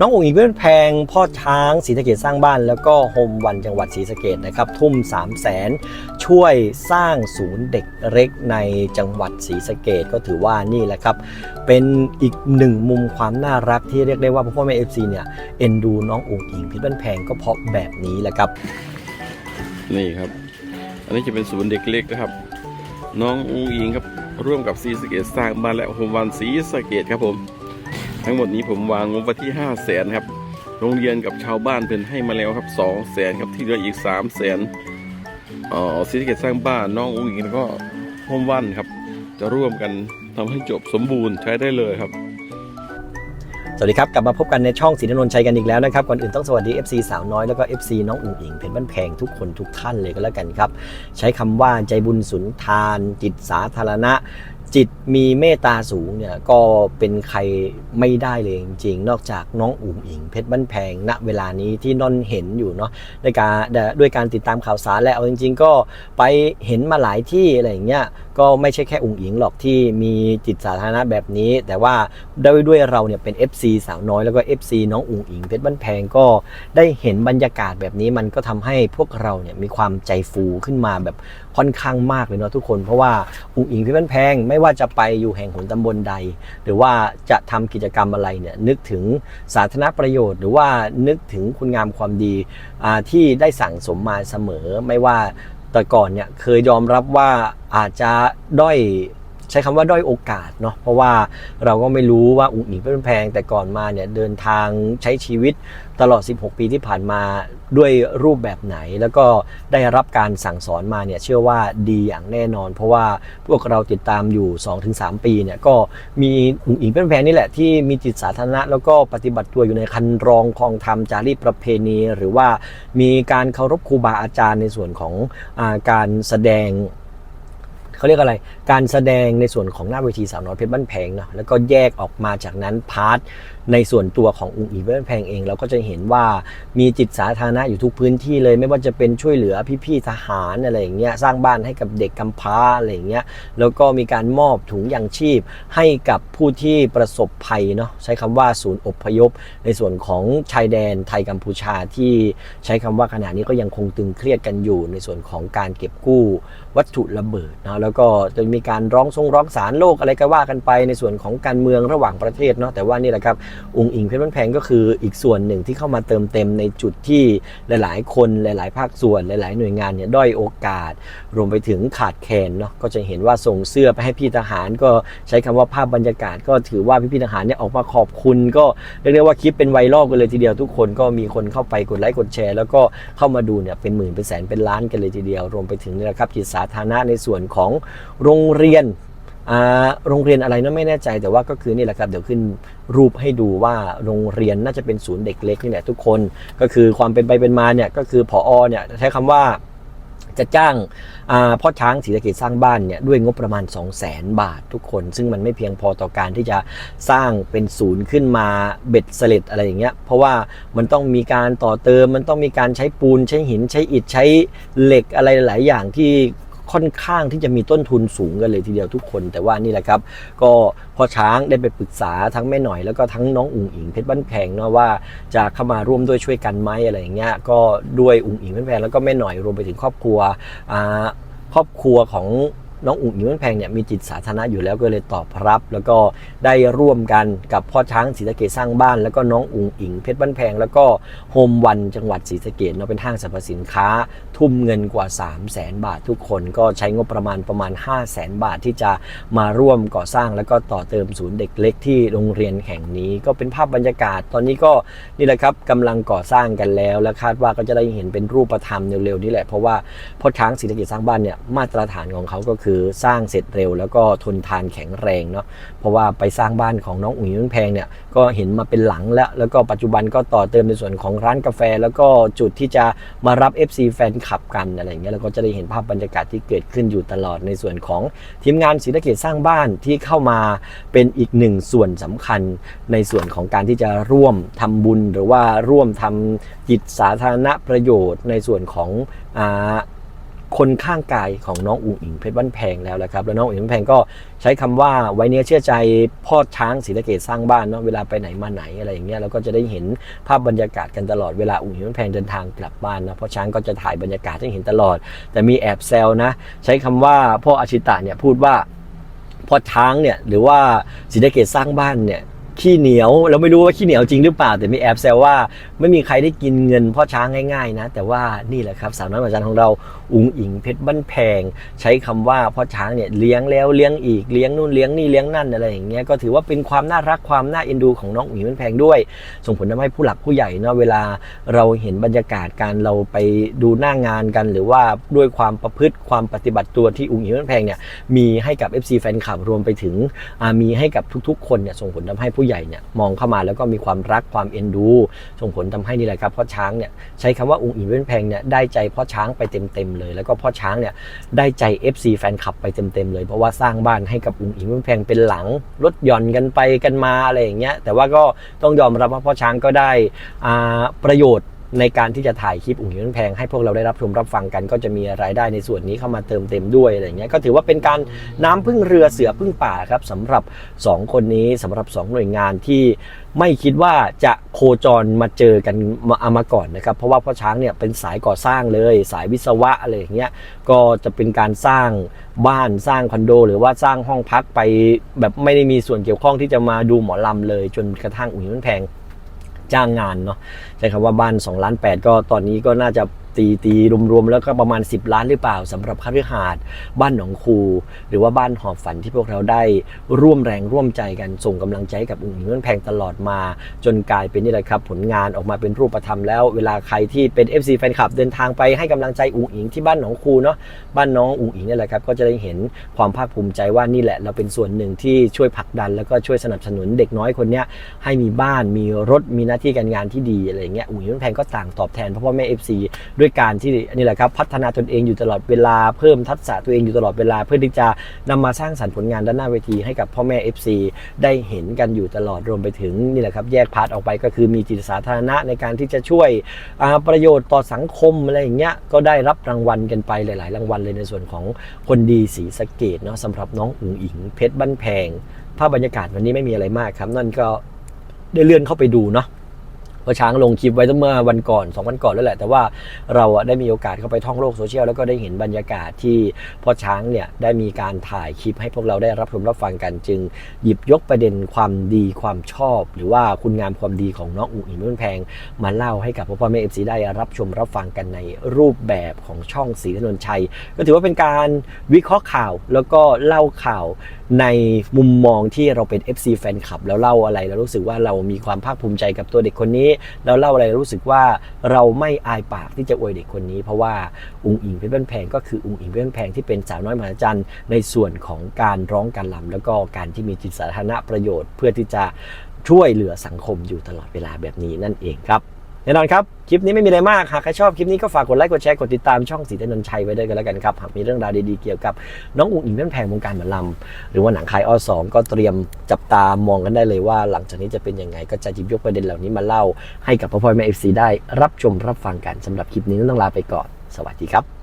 น้องอุ๋งอิงเพื่อนแพง พ่อช้างศรีสะเกดสร้างบ้าน แล้วก็โฮมวันจังหวัดศรีสะเกดนะครับ ทุ่ม 3 0 0แสนช่วยสร้างศูนย์เด็กเล็กในจังหวัดศรีสะเกดก็ถือว่านี่แหละครับ เป็นอีกหนึ่งมุมความน่ารักที่เรียกได้ว่าพ่อแม่เอฟซีเนี่ยเอ็นดูน้องอุ๋งอิงเพื่อนแพงก็เพราะแบบนี้แหละครับ นี่ครับ อันนี้จะเป็นศูนย์เด็กเล็กนะครับ น้องอูอิงครับร่วมกับซีสะเกตสร้างบ้านและโฮมวันซีสะเกตครับผม ทั้งหมดนี้ผมวางงบไว้ที่5 0 0แสนครับ โรงเรียนกับชาวบ้านเป็นให้มาแล้วครับ2 0 0แสนครับที่เหลืออีก3 0 0แสนอ๋อซีสะเกตสร้างบ้านน้องอูอิงแล้วก็โฮมวันครับ จะร่วมกันทำให้จบสมบูรณ์ใช้ได้เลยครับสวัสดีครับ กลับมาพบกันในช่องสีนนท์ชัยกันอีกแล้วนะครับก่อนอื่นต้องสวัสดี FC สาวน้อยแล้วก็ FC น้องอุ๋งอิงเพชรบ้านแพงทุกคนทุกท่านเลยก็แล้วกันครับ ใช้คำว่าใจบุญสุนทาน จิตสาธารณะ จิตมีเมตตาสูงเนี่ยก็เป็นใครไม่ได้เลยจริงๆ นอกจากน้องอุ๋งอิงเพชรบ้านแพงณเวลานี้ที่นนเห็นอยู่เนาะด้วยการด้วยการติดตามข่าวสารและเอาจริง ๆ ก็ไปเห็นมาหลายที่อะไรอย่างเงี้ยก็ไม่ใช่แค่อุ๋งอิงหรอกที่มีจิตสาธารณะแบบนี้ แต่ว่าด้วยด้วยเราเนี่ยเป็น FC สาวน้อยแล้วก็ FC น้องอุ๋งอิงเพชรบ้านแพงก็ได้เห็นบรรยากาศแบบนี้มันก็ทำให้พวกเราเนี่ยมีความใจฟูขึ้นมาแบบค่อนข้างมากเลยเนาะทุกคนเพราะว่าอุ๋งอิงเพชรบ้านแพงไม่ว่าจะไปอยู่แห่งหนตำบลใด หรือว่าจะทำกิจกรรมอะไรเนี่ยนึกถึงสาธารณประโยชน์ หรือว่านึกถึงคุณงามความดีอ่าที่ได้สั่งสมมาเสมอไม่ว่า แต่ก่อนเนี่ยเคยยอมรับว่าอาจจะด้อย ใช้คำว่าด้อยโอกาสเนาะเพราะว่าเราก็ไม่รู้ว่าอุ๋งอิงเป็นแพงแต่ก่อนมาเนี่ยเดินทางใช้ชีวิตตลอด 16 ปีที่ผ่านมาด้วยรูปแบบไหน แล้วก็ได้รับการสั่งสอนมาเนี่ยเชื่อว่าดีอย่างแน่นอน เพราะว่าพวกเราติดตามอยู่ 2-3 ปีเนี่ยก็มีอุ๋งอิงเป็นแพงนี่แหละที่มีจิตสาธารณะ แล้วก็ปฏิบัติตัวอยู่ในคันรองคลองธรรมจารีประเพณี หรือว่ามีการเคารพครูบาอาจารย์ในส่วนของอาการแสดง เขาเรียกอะไร การแสดงในส่วนของหน้าเวทีสาวน้อยเพชรบ้านแพงเนาะแล้วก็แยกออกมาจากนั้นพาร์ทในส่วนตัวของอุ๋งอิงเพชรบ้านแพงเองเราก็จะเห็นว่ามีจิตสาธารณะอยู่ทุกพื้นที่เลย ไม่ว่าจะเป็นช่วยเหลือพี่ๆทหารอะไรอย่างเงี้ยสร้างบ้านให้กับเด็กกำพร้าอะไรอย่างเงี้ยแล้วก็มีการมอบถุงยางชีพ ให้กับผู้ที่ประสบภัยเนาะใช้คำว่าศูนย์อพยพ ในส่วนของชายแดนไทยกัมพูชาที่ใช้คำว่าขณะนี้ก็ยังคงตึงเครียดกันอยู่ในส่วนของการเก็บกู้วัตถุระเบิดนะแล้วก็จะมีการร้องทรงร้องศาลโลกอะไรก็ว่ากันไปในส่วนของการเมืองระหว่างประเทศเนาะแต่ว่านี่แหละครับองค์อิงเพชรบ้านแพงก็คืออีกส่วนหนึ่งที่เข้ามาเติมเต็มในจุดที่หลาย ๆ คนหลาย ๆ ภาคส่วนหลาย ๆ หน่วยงานเนี่ยด้อยโอกาส รวมไปถึงขาดแคลนเนาะก็จะเห็นว่าส่งเสื้อไปให้พี่ทหารก็ใช้คำว่าภาพบรรยากาศ ก็ถือว่าพี่พี่ทหารเนี่ยออกมาขอบคุณ ก็เรียกได้ว่าคลิปเป็นไวรัลกันเลยทีเดียวทุกคนก็มีคนเข้าไปกดไลค์กดแชร์ แล้วก็เข้ามาดูเนี่ยเป็นหมื่นเป็นแสนเป็นล้านกันเลยทีเดียว รวมไปถึงนี่แหละครับจิตสาธารณะในส่วนของโรงเรียนโรงเรียนอะไรนะไม่แน่ใจแต่ว่าก็คือนี่แหละครับเดี๋ยวขึ้นรูปให้ดูว่าโรงเรียนน่าจะเป็นศูนย์เด็กเล็กนี่แหละทุกคนก็คือความเป็นไปเป็นมาเนี่ยก็คือผออเนี่ยใช้คำว่าจะจ้างพ่อช้างศรีสะเกดสร้างบ้านเนี่ยด้วยงบประมาณ 2 0 0แสนบาททุกคน ซึ่งมันไม่เพียงพอต่อการที่จะสร้างเป็นศูนย์ขึ้นมาเบ็ดเสร็จอะไรอย่างเงี้ยเพราะว่ามันต้องมีการต่อเติมมันต้องมีการใช้ปูนใช้หินใช้อิฐใช้เหล็กอะไรหลายอย่างที่ ค่อนข้างที่จะมีต้นทุนสูงกันเลยทีเดียวทุกคน แต่ว่านี่แหละครับ ก็พอช้างได้ไปปรึกษาทั้งแม่หน่อยแล้วก็ทั้งน้องอุ๋งอิงเพชรบ้านแพงเนาะว่าจะเข้ามาร่วมด้วยช่วยกันไหมอะไรอย่างเงี้ยก็ด้วยอุ๋งอิงเพชรแพงแล้วก็แม่หน่อยรวมไปถึงครอบครัวครอบครัวของ น้องอุ๋งอิงเพชรบ้านแพงเนี่ยมีจิตสาธารณะอยู่แล้วก็เลยตอบรับ แล้วก็ได้ร่วมกันกับพ่อช้างศรีสะเกดสร้างบ้าน แล้วก็น้องอุ๋งอิงเพชรบ้านแพง แล้วก็โฮมวันจังหวัดศรีสะเกดเนาะเป็นห้างสรรพสินค้า ทุ่มเงินกว่า 3 0 0แสนบาททุกคนก็ใช้งบประมาณประมาณ 5 0 0แสนบาทที่จะมาร่วมก่อสร้าง แล้วก็ต่อเติมศูนย์เด็กเล็กที่โรงเรียนแห่งนี้ ก็เป็นภาพบรรยากาศ ตอนนี้ก็นี่แหละครับกำลังก่อสร้างกันแล้วและคาดว่าก็จะได้เห็นเป็นรูปธรรมเร็วๆนี่แหละเพราะว่าพ่อช้างศรีสะเกดสร้างบ้านเนี่ยมาตรฐานของเขาก็คือสร้างเสร็จเร็ว แล้วก็ทนทานแข็งแรงเนาะเพราะว่าไปสร้างบ้านของน้องอุ๋ยนุ่นแพงเนี่ยก็เห็นมาเป็นหลังแล้ว แล้วก็ปัจจุบันก็ต่อเติมในส่วนของร้านกาแฟ แล้วก็จุดที่จะมารับ FC แฟนคลับกันอะไรอย่างเงี้ยแล้วก็จะได้เห็นภาพบรรยากาศที่เกิดขึ้นอยู่ตลอดในส่วนของทีมงานศรีสะเกดสร้างบ้านที่เข้ามาเป็นอีกหนึ่งส่วนสำคัญในส่วนของการที่จะร่วมทำบุญหรือว่าร่วมทำจิตสาธารณประโยชน์ในส่วนของอ่า คนข้างกายของน้องอุ๋งอิงเพชรบ้านแพงแล้วแหละครับ แล้วน้องอุ๋งอิงเพชรบ้านแพงก็ใช้คำว่าไว้เนื้อเชื่อใจพ่อช้างศรีสะเกดสร้างบ้านเนาะเวลาไปไหนมาไหนอะไรอย่างเงี้ยเราก็จะได้เห็นภาพบรรยากาศกันตลอดเวลาอุ๋งอิงเพชรบ้านแพงเดินทางกลับบ้านนะพ่อช้างก็จะถ่ายบรรยากาศให้เห็นตลอด แต่มีแอบแซวนะ ใช้คำว่าพ่ออาชิตะเนี่ยพูดว่าพ่อช้างเนี่ยหรือว่าศรีสะเกดสร้างบ้านเนี่ยขี้เหนียวเราไม่รู้ว่าขี้เหนียวจริงหรือเปล่าแต่มีแอบแซวว่า ไม่มีใครได้กินเงินพ่อช้างง่ายๆนะ แต่ว่านี่แหละครับสาวน้อยหมาจันของเราอุ๋งอิงเพชรบ้านแพง ใช้คำว่าพ่อช้างเนี่ยเลี้ยงแล้วเลี้ยงอีกเลี้ยงนู่นเลี้ยงนี่เลี้ยงนั่นอะไรอย่างเงี้ยก็ถือว่าเป็นความน่ารักความน่าเอ็นดูของน้องอุ๋งอิงเพชรบ้านแพงด้วย ส่งผลทำให้ผู้หลักผู้ใหญ่เนาะเวลาเราเห็นบรรยากาศการเราไปดูหน้างานกัน หรือว่าด้วยความประพฤติความปฏิบัติตัวที่อุ๋งอิงเพชรบ้านแพงเนี่ยมีให้กับ FC แฟนคลับรวมไปถึงมีให้กับทุกๆ คนเนี่ยส่งผลทำให้ผู้ใหญ่เนี่ยมองเข้ามาแล้วก็มีความรักความเอ็นดู ส่งผลทำให้นี่แหละครับพ่อช้างเนี่ยใช้คำว่าอุ๋งอิงเว้นแพงเนี่ยได้ใจพ่อช้างไปเต็มๆเลย แล้วก็พ่อช้างเนี่ยได้ใจ FC แฟนคลับไปเต็มๆเลย เพราะว่าสร้างบ้านให้กับอุ๋งอิงเว้นแพงเป็นหลังลดหย่อนกันไปกันมาอะไรอย่างเงี้ยแต่ว่าก็ต้องยอมรับว่าพ่อช้างก็ได้อ่าประโยชน์ ในการที่จะถ่ายคลิปอุ่งหินแพงให้พวกเราได้รับชมรับฟังกัน ก็จะมีรายได้ในส่วนนี้เข้ามาเติมเต็มด้วยอะไรเงี้ยก็ถือว่าเป็นการน้ำพึ่งเรือเสือพึ่งป่าครับสำหรับ 2 คนนี้สำหรับ 2 หน่วยงานที่ไม่คิดว่าจะโคจรมาเจอกันมาเอามาก่อนนะครับ เพราะว่าพ่อช้างเนี่ยเป็นสายก่อสร้างเลย สายวิศวะอะไรอย่างเงี้ยก็จะเป็นการสร้างบ้านสร้างคอนโด หรือว่าสร้างห้องพักไปแบบไม่ได้มีส่วนเกี่ยวข้องที่จะมาดูหมอลำเลยจนกระทั่งอุ่งหินแพง จ้างงานเนาะใช่ครับว่าบ้าน2ล้าน8ก็ตอนนี้ก็น่าจะ ตีตีรวมๆแล้วก็ประมาณ 10 ล้านหรือเปล่าสำหรับคฤหาสน์บ้านหนองคู หรือว่าบ้านหอบฝันที่พวกเราได้ร่วมแรงร่วมใจกันส่งกำลังใจให้กับอุ่งอิงเงินแพงตลอดมา จนกลายเป็นนี่แหละครับ ผลงานออกมาเป็นรูปธรรมแล้ว เวลาใครที่เป็น FC แฟนคลับเดินทางไปให้กำลังใจอุ่งอิงที่บ้านหนองคูเนาะบ้านน้องอุ่งอิงนี่แหละครับก็จะได้เห็นความภาคภูมิใจว่านี่แหละ เราเป็นส่วนหนึ่งที่ช่วยผลักดัน แล้วก็ช่วยสนับสนุนเด็กน้อยคนเนี้ยให้มีบ้านมีรถมีหน้าที่การงานที่ดีอะไรเงี้ยอุ่นหินแพงก็ต่างตอบแทนพ่อพ่อแม่ FC ดวยการที่นี่แหละครับพัฒนาตนเองอยู่ตลอดเวลาเพิ่มทักษะตัวเองอยู่ตลอดเวลา เพื่อที่จะนำมาสร้างสรรค์ผลงานด้านหน้าเวทีให้กับพ่อแม่ FC ได้เห็นกันอยู่ตลอดรวมไปถึงนี่แหละครับแยกพาร์ทออกไปก็คือมีจิตสาธารณะในการที่จะช่วยประโยชน์ต่อสังคมอะไรอย่างเงี้ยก็ได้รับรางวัลกันไปหลาย ๆ รางวัลเลยในส่วนของคนดีศรีสะเกดเนาะสำหรับน้องอุ๋งอิงเพชรบ้านแพงภาพบรรยากาศวันนี้ไม่มีอะไรมากครับ นั่นก็ได้เลื่อนเข้าไปดูเนาะ เพราะช้างลงคลิปไว้ตั้งเมื่อวันก่อนสองวันก่อนแล้วแหละ แต่ว่าเราได้มีโอกาสเข้าไปท่องโลกโซเชียลแล้วก็ได้เห็นบรรยากาศที่พ่อช้างเนี่ยได้มีการถ่ายคลิปให้พวกเราได้รับชมรับฟังกันจึง หยิบยกประเด็นความดีความชอบ หรือว่าคุณงามความดีของน้องอุ๋งอิงเมืองแพงมาเล่าให้กับพ่อพ่อแม่เอฟซีได้รับชมรับฟังกันในรูปแบบของช่องสีถนนชัย ก็ถือว่าเป็นการวิเคราะห์ข่าวแล้วก็เล่าข่าวในมุมมองที่เราเป็น FC แฟนคลับแล้วเล่าอะไร แล้วรู้สึกว่าเรามีความภาคภูมิใจกับตัวเด็กคนนี้แล้วเล่าอะไรรู้สึกว่าเราไม่อายปากที่จะอวยเด็กคนนี้ เพราะว่าอุงอิงเพชรบ้านแพงก็คืออุงอิงเพชรบ้านแพงที่เป็นสาวน้อยมหัศจรรย์ในส่วนของการร้องการลำแล้วก็การที่มีจิตสาธารณประโยชน์ เพื่อที่จะช่วยเหลือสังคมอยู่ตลอดเวลาแบบนี้นั่นเองครับ แน่นอนครับ คลิปนี้ไม่มีอะไรมาก หากใครชอบคลิปนี้ก็ฝากกดไลค์ กดแชร์ กดติดตามช่องสีถนนชัยไว้ด้วยกันแล้วกันครับ หากมีเรื่องราวดีๆเกี่ยวกับน้องอุ๋งอิงเพื่อนแพงวงการหมอลำหรือว่าหนังคายอ้อสองก็เตรียมจับตามองกันได้เลยว่า หลังจากนี้จะเป็นยังไง ก็จะหยิบยกประเด็นเหล่านี้มาเล่า ให้กับพ่อพ่อแม่เอฟซีได้รับชมรับฟังกันสำหรับคลิปนี้ต้องลาไปก่อน สวัสดีครับ